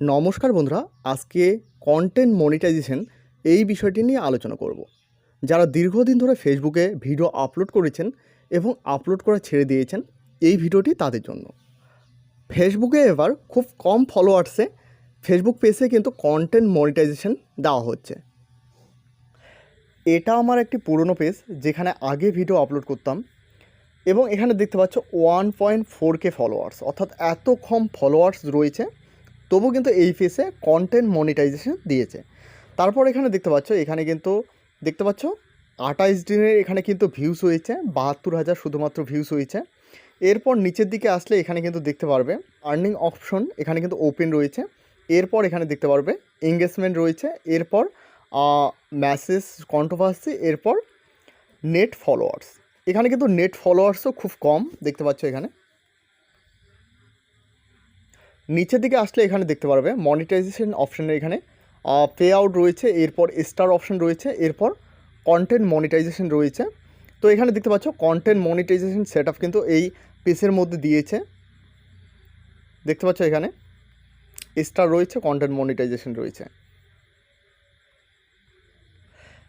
নমস্কার বন্ধুরা, আজকে কন্টেন্ট মনিটাইজেশন এই বিষয়টি নিয়ে আলোচনা করব। যারা দীর্ঘদিন ধরে ফেসবুকে ভিডিও আপলোড করেছেন এবং আপলোড করা ছেড়ে দিয়েছেন, এই ভিডিওটি তাদের জন্য। ফেসবুকে এবার খুব কম ফলোয়ার্সে ফেসবুক পেজে কিন্তু কন্টেন্ট মনিটাইজেশন দেওয়া হচ্ছে। এটা আমার একটি পুরনো পেজ যেখানে আগে ভিডিও আপলোড করতাম এবং এখানে দেখতে পাচ্ছ one point four K followers অর্থাৎ এত কম ফলোয়ার্স রয়েছে তবু কিন্তু এই ফেসে কন্টেন্ট মনিটাইজেশন দিয়েছে। তারপর এখানে দেখতে পাচ্ছ, এখানে কিন্তু দেখতে পাচ্ছ, আঠাইশ দিনের এখানে কিন্তু ভিউস হয়েছে, বাহাত্তর হাজার শুধুমাত্র ভিউস হয়েছে। এরপর নিচের দিকে আসলে এখানে কিন্তু দেখতে পারবে আর্নিং অপশন এখানে কিন্তু ওপেন রয়েছে। এরপর এখানে দেখতে পারবে এঙ্গেজমেন্ট রয়েছে। এরপর মেসেজ কন্ট্রোভার্সি এরপর নেট ফলোয়ার্স এখানে কিন্তু নেট ফলোয়ার্সও খুব কম, দেখতে পাচ্ছ এখানে। নিচের দিকে আসলে এখানে দেখতে পারবে মনিটাইজেশন অপশানের এখানে। পে আউট রয়েছে, এরপর স্টার অপশান রয়েছে, এরপর কন্টেন্ট মনিটাইজেশন রয়েছে। তো এখানে দেখতে পাচ্ছ কন্টেন্ট মনিটাইজেশন সেট কিন্তু এই পেসের মধ্যে দিয়েছে। দেখতে পাচ্ছ এখানে স্টার রয়েছে কন্টেন্ট মনিটাইজেশন রয়েছে।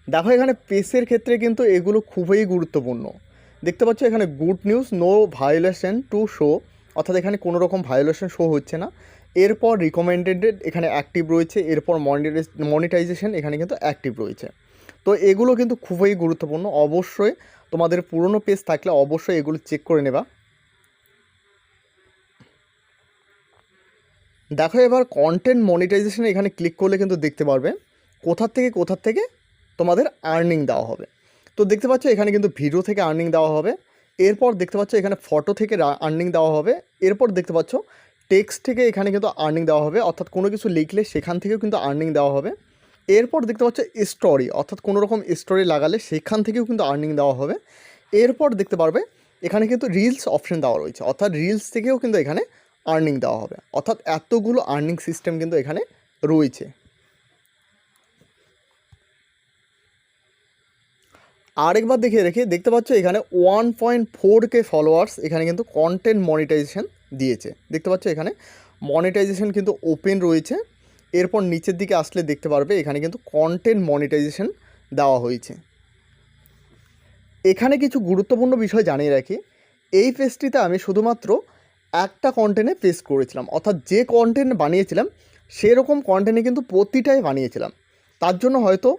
দেখো এখানে পেসের ক্ষেত্রে কিন্তু এগুলো খুবই গুরুত্বপূর্ণ। দেখতে পাচ্ছ এখানে good news no violation to show অর্থাৎ এখানে কোনো রকম ভায়োলেশন শো হচ্ছে না। এরপর রিকমেন্ডেড এখানে অ্যাক্টিভ রয়েছে, এরপর মনিটাইজেশন এখানে কিন্তু অ্যাক্টিভ রয়েছে। তো এগুলো কিন্তু খুবই গুরুত্বপূর্ণ। অবশ্যই তোমাদের পুরনো পেজ থাকলে অবশ্যই এগুলো চেক করে নেবা। দেখো এবার কন্টেন্ট মনিটাইজেশন এখানে ক্লিক করলে কিন্তু দেখতে পারবে, কোথার থেকে কোথার থেকে তোমাদের আর্নিং দেওয়া হবে। তো দেখতে পাচ্ছ এখানে কিন্তু ভিডিও থেকে আর্নিং দেওয়া হবে। এরপর দেখতে পাচ্ছ এখানে ফটো থেকে আর্নিং দেওয়া হবে। এরপর দেখতে পাচ্ছ টেক্সট থেকে এখানে কিন্তু আর্নিং দেওয়া হবে। অর্থাৎ কোনো কিছু লিখলে সেখান থেকেও কিন্তু আর্নিং দেওয়া হবে। এরপর দেখতে পাচ্ছ স্টোরি অর্থাৎ কোনো রকম স্টোরি লাগালে সেখান থেকেও কিন্তু আর্নিং দেওয়া হবে। এরপর দেখতে পারবে, এখানে কিন্তু রিলস অপশন দেওয়া রয়েছে। অর্থাৎ রিলস থেকেও কিন্তু এখানে আর্নিং দেওয়া হবে। অর্থাৎ এতগুলো আর্নিং সিস্টেম কিন্তু এখানে রয়েছে। আরেকবার দেখিয়ে রেখে দেখতে পাচ্ছ এখানে one point four K followers এখানে কিন্তু কন্টেন্ট মনিটাইজেশন দিয়েছে। দেখতে পাচ্ছ এখানে মনিটাইজেশন কিন্তু ওপেন রয়েছে। এরপর নিচের দিকে আসলে দেখতে পারবে এখানে কিন্তু কন্টেন্ট মনিটাইজেশন দেওয়া হয়েছে। এখানে কিছু গুরুত্বপূর্ণ বিষয় জানিয়ে রাখি। এই পেজটিতে আমি শুধুমাত্র একটা কন্টেন্টে পেস্ট করেছিলাম। অর্থাৎ যে কন্টেন্ট বানিয়েছিলাম, সেরকম কন্টেন্টে কিন্তু প্রতিটাই বানিয়েছিলাম। তার জন্য হয়তো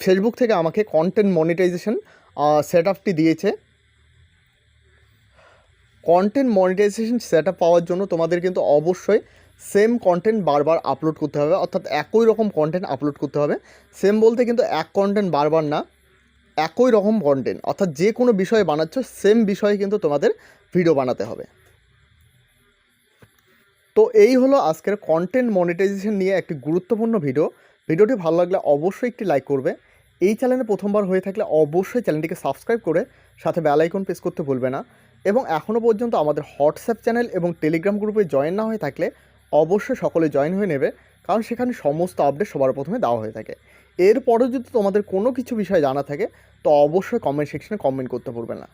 ফেসবুক থেকে আমাকে কন্টেন্ট মনিটাইজেশন সেট আপটি দিয়েছে। কন্টেন্ট মনিটাইজেশন সেট আপ পাওয়ার জন্য তোমাদের কিন্তু অবশ্যই সেম কন্টেন্ট বারবার আপলোড করতে হবে, অর্থাৎ একই রকম কন্টেন্ট আপলোড করতে হবে। সেম বলতে কিন্তু এক কন্টেন্ট বারবার না, একই রকম কন্টেন্ট অর্থাৎ যে কোনো বিষয়ে বানাচ্ছ সেম বিষয়ে কিন্তু তোমাদের ভিডিও বানাতে হবে। তো এই হলো আজকের কন্টেন্ট মনিটাইজেশন নিয়ে একটি গুরুত্বপূর্ণ ভিডিও ভিডিওটি ভালো লাগলে অবশ্যই একটি লাইক করবে। এই চ্যানেলে প্রথমবার হয়ে থাকলে অবশ্যই চ্যানেলটিকে সাবস্ক্রাইব করে সাথে বেল আইকন প্রেস করতে ভুলবে না। এবং এখনও পর্যন্ত আমাদের হোয়াটসঅ্যাপ চ্যানেল এবং টেলিগ্রাম গ্রুপে জয়েন না হয়ে থাকলে অবশ্যই সকলে জয়েন হয়ে নেবে, কারণ সেখানে সমস্ত আপডেট সবার প্রথমে দেওয়া হয়ে থাকে। এরপরও যদি তোমাদের কোনো কিছু বিষয় জানা থাকে, তো অবশ্যই কমেন্ট সেকশনে কমেন্ট করতে ভুলবে না।